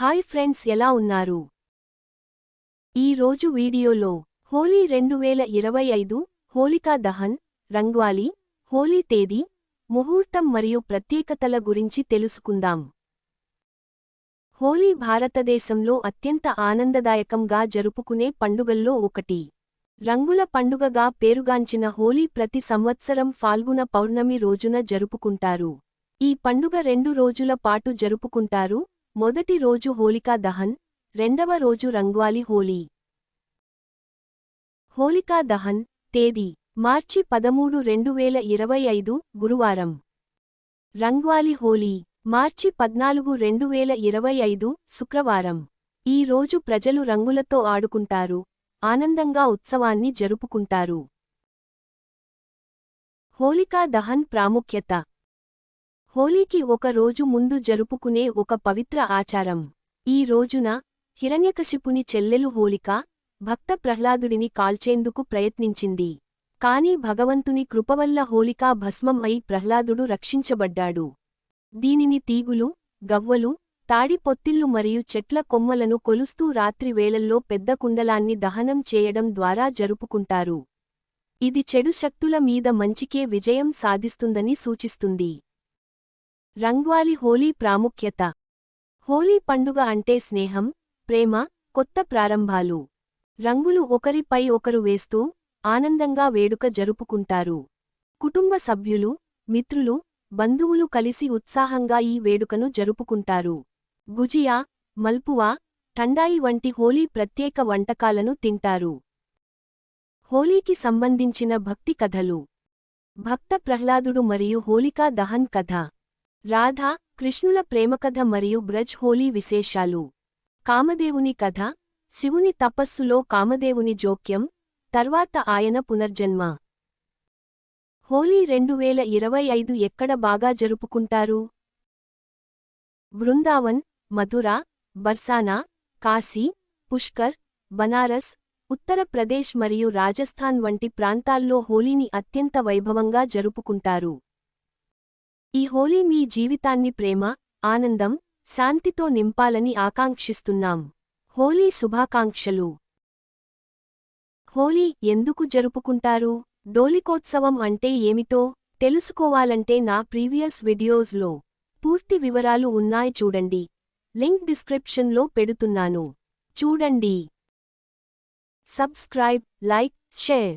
Hi friends ఎలా ఉన్నారు? ఈ రోజు వీడియోలో హోలీ రెండు వేల ఇరవై ఐదు హోలికా దహన్ రంగ్వాలీ హోలీ తేదీ ముహూర్తం మరియు ప్రత్యేకతల గురించి తెలుసుకుందాం. హోలీ భారతదేశంలో అత్యంత ఆనందదాయకంగా జరుపుకునే పండుగల్లో ఒకటి. రంగుల పండుగగా పేరుగాంచిన హోలీ ప్రతి సంవత్సరం ఫాల్గుణ పౌర్ణమి రోజున జరుపుకుంటారు. ఈ పండుగ రెండు రోజుల పాటు జరుపుకుంటారు మొదటి రోజు హోలికా దహన్ రెండవ రోజు రంగ్వాలీ హోలీ. హోలికా దహన్ తేదీ మార్చి పదమూడు రెండు వేల ఇరవై ఐదు గురువారం. రంగ్వాలీ హోలీ మార్చి పద్నాలుగు రెండు వేల ఇరవై ఐదు శుక్రవారం. ఈ రోజు ప్రజలు రంగులతో ఆడుకుంటారు ఆనందంగా ఉత్సవాన్ని జరుపుకుంటారు. హోలికా దహన్ ప్రాముఖ్యత. హోలీకి ఒక రోజు ముందు జరుపుకునే ఒక పవిత్ర ఆచారం. ఈ రోజున హిరణ్యకశిపుని చెల్లెలు హోలిక భక్త ప్రహ్లాదుడిని కాల్చేందుకు ప్రయత్నించింది. కాని భగవంతుని కృపవల్ల హోలికా భస్మం అయి ప్రహ్లాదుడు రక్షించబడ్డాడు. దీనిని తీగులు గవ్వలు తాడి పొత్తిళ్ళు మరియు చెట్ల కొమ్మలను కొలుస్తూ రాత్రి వేళల్లో పెద్ద కుండలాన్ని దహనం చేయడం ద్వారా జరుపుకుంటారు. ఇది చెడు శక్తుల మీద మంచికే విజయం సాధిస్తుందని సూచిస్తుంది. రంగ్వాలి హోలీ ప్రాముఖ్యత. హోలీ పండుగ అంటే స్నేహం ప్రేమ కొత్త ప్రారంభాలు. రంగులు ఒకరిపై ఒకరు వేస్తూ ఆనందంగా వేడుక జరుపుకుంటారు. కుటుంబ సభ్యులు మిత్రులు బంధువులు కలిసి ఉత్సాహంగా ఈ వేడుకను జరుపుకుంటారు. గుజియా మల్పువా ఠండాయి వంటి హోలీ ప్రత్యేక వంటకాలను తింటారు. హోలీకి సంబంధించిన భక్తి కథలు. భక్త ప్రహ్లాదుడు మరియు హోలికా దహన్ కథ. రాధా కృష్ణుల ప్రేమకథ మరియు బ్రజ్ హోలీ విశేషాలు. కామదేవుని కథ శివుని తపస్సులో కామదేవుని జోక్యం తర్వాత ఆయన పునర్జన్మ. హోలీ రెండు వేల ఇరవై ఐదు ఎక్కడ బాగా జరుపుకుంటారు? బృందావన్ మథుర బర్సానా కాశీ పుష్కర్ బనారస్ ఉత్తరప్రదేశ్ మరియు రాజస్థాన్ వంటి ప్రాంతాల్లో హోలీని అత్యంత వైభవంగా జరుపుకుంటారు. ఈ హోలీ మీ జీవితాన్ని ప్రేమ ఆనందం శాంతితో నింపాలని ఆకాంక్షిస్తున్నాం. హోలీ శుభాకాంక్షలు. హోలీ ఎందుకు జరుపుకుంటారు? డోలికోత్సవం అంటే ఏమిటో తెలుసుకోవాలంటే నా ప్రీవియస్ వీడియోస్లో పూర్తి వివరాలు ఉన్నాయి చూడండి. లింక్ డిస్క్రిప్షన్లో పెడుతున్నాను. చూడండి. Subscribe like share.